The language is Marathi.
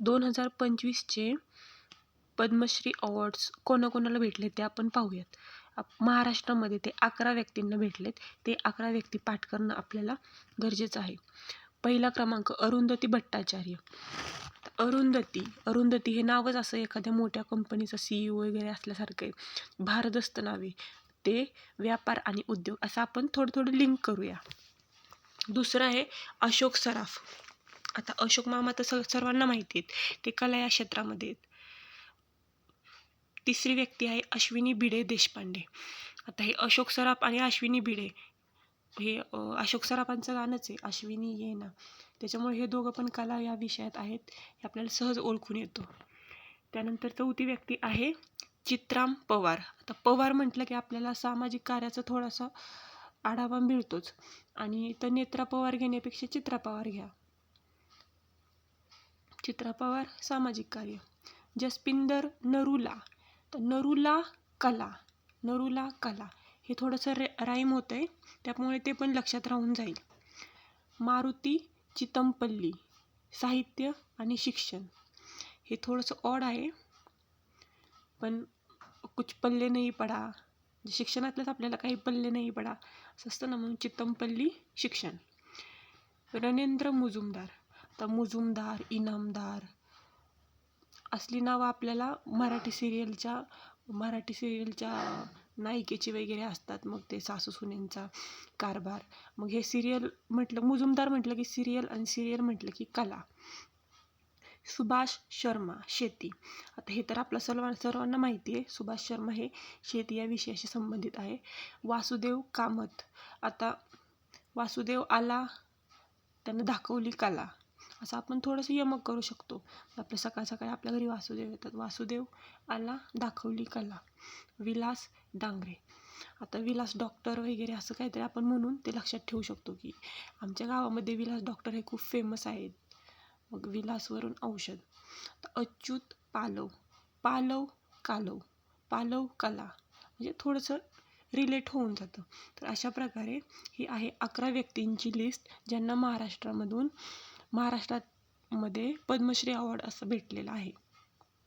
दोन हजार पंचवीसचे पद्मश्री अवॉर्ड्स कोणाकोणाला भेटले ते आपण पाहूयात. आप- महाराष्ट्रामध्ये ते अकरा व्यक्तींना भेटलेत. ते अकरा व्यक्ती पाठ करणं आपल्याला गरजेचं आहे. पहिला क्रमांक अरुंधती भट्टाचार्य. अरुंधती अरुंधती हे नावच असं एखाद्या मोठ्या कंपनीचं सी वगैरे असल्यासारखं आहे. भारदस्त नावे ते व्यापार आणि उद्योग असं आपण थोडं थोडं लिंक करूया. दुसरं आहे अशोक सराफ. आता अशोक मामा तर स- सर्वांना माहिती आहेत. ते कला या क्षेत्रामध्ये आहेत. तिसरी व्यक्ती आहे अश्विनी भिडे देशपांडे. आता हे अशोक सराफ आणि अश्विनी भिडे हे अशोक सराफांचं गाणंच आहे अश्विनी ये ना. त्याच्यामुळे हे दोघं पण कला या विषयात आहेत. हे आपल्याला सहज ओळखून येतो. त्यानंतर चौथी व्यक्ती आहे चित्राम पवार. आता पवार म्हटलं की आपल्याला सामाजिक कार्याचा थोडासा आढावा मिळतोच. आणि तर नेत्रा पवार घेण्यापेक्षा चित्रा पवार घ्या. चित्रा पवार सामाजिक कार्य. जसपिंदर नरुला. तर नरुला कला. नरुला कला. हे थोडंसं रे राईम होतं आहे त्यामुळे ते पण लक्षात राहून जाईल. मारुती चितमपल्ली. साहित्य आणि शिक्षण. हे थोडंसं ऑड आहे. पण कुछ पल्ले नाही पडा. म्हणजे शिक्षणातलंच आपल्याला काही पल्ले नाही पडा. असं असतं ना म्हणून चितमपल्ली शिक्षण. रणेंद्र मुजुमदार. तर मुजुमदार इनामदार. असली नावं आपल्याला मराठी सिरियलच्या मराठी सिरियलच्या नायिकेची वगैरे असतात. मग ते सासू सुनेंचा कारभार. मग हे सिरियल म्हटलं मुजुमदार म्हटलं की सिरियल आणि सिरियल म्हटलं की कला. सुभाष शर्मा शेती. आता हे तर आपलं सर्व सर्वांना माहिती आहे. सुभाष शर्मा हे शेती या विषयाशी संबंधित आहे. वासुदेव कामत. आता वासुदेव आला त्यानं दाखवली कला. असं आपण थोडंसं यमक करू शकतो. आपलं सकाळ सकाळी आपल्या घरी वासुदेव येतात. वासुदेव आला दाखवली कला. विलास डांगरे. आता विलास डॉक्टर वगैरे असं काहीतरी आपण म्हणून ते लक्षात ठेवू शकतो की आमच्या गावामध्ये विलास डॉक्टर हे खूप फेमस आहेत. मग विलासवरून औषध. तर अच्युत पालव. पालव कालव. पालव कला. म्हणजे थोडंसं रिलेट होऊन जातं. तर अशा प्रकारे ही आहे अकरा व्यक्तींची लिस्ट ज्यांना महाराष्ट्रामधून महाराष्ट्रामध्ये पद्मश्री अवॉर्ड असं भेटलेलं आहे.